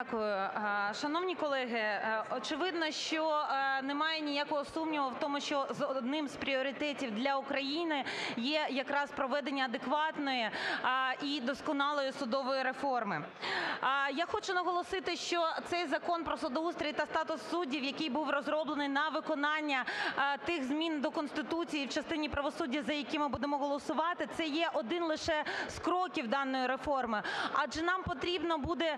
Дякую. Шановні колеги, е, очевидно, що е, немає ніякого сумніву в тому, що одним з пріоритетів для України є якраз проведення адекватної і досконалої судової реформи. Я хочу наголосити, що цей Закон "Про судоустрій та статус суддів", який був розроблений на виконання тих змін до Конституції в частині правосуддя, за які ми будемо голосувати, це є один лише з кроків даної реформи. Адже нам потрібно буде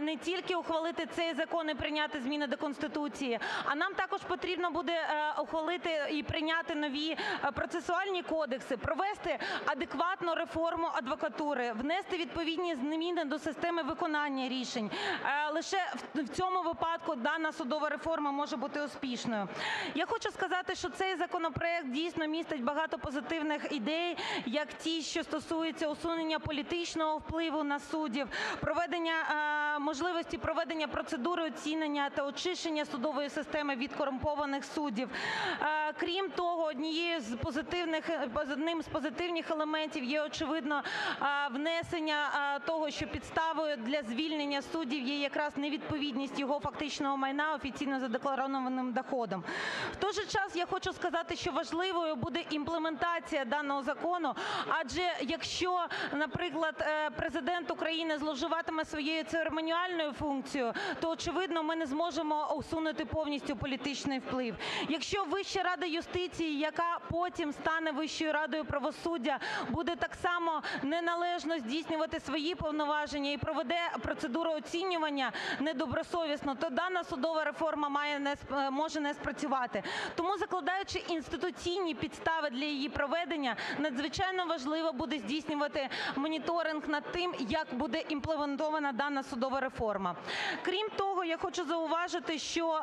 не тільки ухвалити цей закон і прийняти зміни до Конституції, а нам також потрібно буде ухвалити і прийняти нові процесуальні кодекси, провести адекватну реформу адвокатури, внести відповідні зміни до системи виконання рішень. Лише в цьому випадку дана судова реформа може бути успішною. Я хочу сказати, що цей законопроект дійсно містить багато позитивних ідей, як ті, що стосуються усунення політичного впливу на суддів, проведення, можливості проведення процедури оцінювання та очищення судової системи від корумпованих суддів. Крім того, однією з позитивних, одним з позитивних елементів є, очевидно, внесення того, що підставою для звільнення суддів є якраз невідповідність його фактичного майна офіційно задекларованим доходам. В той же час я хочу сказати, що важливою буде імплементація даного закону, адже якщо, наприклад, Президент України зловживатиме своєю церемоніальною функцією, то, очевидно, ми не зможемо усунути повністю політичний вплив. Якщо Вища рада юстиції, яка потім стане Вищою радою правосуддя, буде так само неналежно здійснювати свої повноваження і проведе процедуру оцінювання недобросовісно, то дана судова реформа може не спрацювати. Тому, закладаючи інституційні підстави для її проведення, надзвичайно важливо буде здійснювати моніторинг над тим, як буде імплементована дана судова реформа. Крім того, я хочу зауважити, що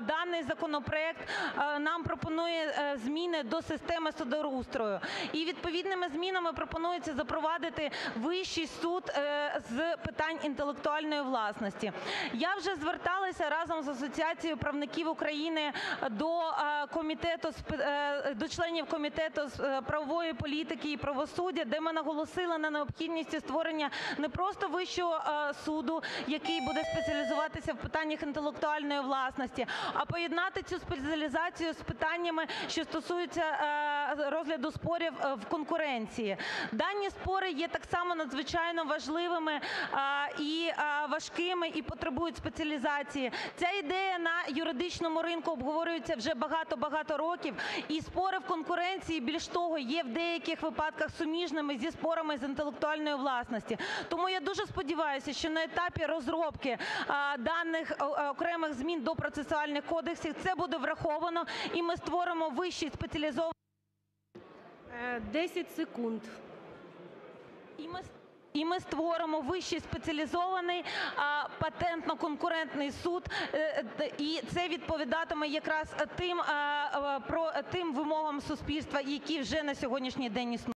даний законопроект нам пропонує зміни до системи судоустрою. І відповідними змінами пропонується запровадити Вищий суд з питань інтелектуальної власності. Я вже зверталася разом з Асоціацією правників України до комітету, до членів Комітету з правової політики і правосуддя, де ми наголосили на необхідності створення не просто Вищого суду, який буде спеціалізуватися в питаннях інтелектуальної власності, а поєднати цю спеціалізацію з питаннями, що стосуються розгляду спорів в конкуренції. Дані спори є так само надзвичайно важливими і важкими, і потребують спеціалізації. Ця ідея на юридичному ринку обговорюється вже багато-багато років, і спори в конкуренції, більш того, є в деяких випадках суміжними зі спорами з інтелектуальної власності. Тому я дуже сподіваюся, що на етапі розробки даних окремих змін до процесуальних кодексів це буде враховано, і ми створимо вищий спеціалізований… ГОЛОВУЮЧИЙ. 10 секунд. І ми створимо Вищий спеціалізований патентно-конкурентний суд, і це відповідатиме якраз тим вимогам суспільства, які вже на сьогоднішній день існують.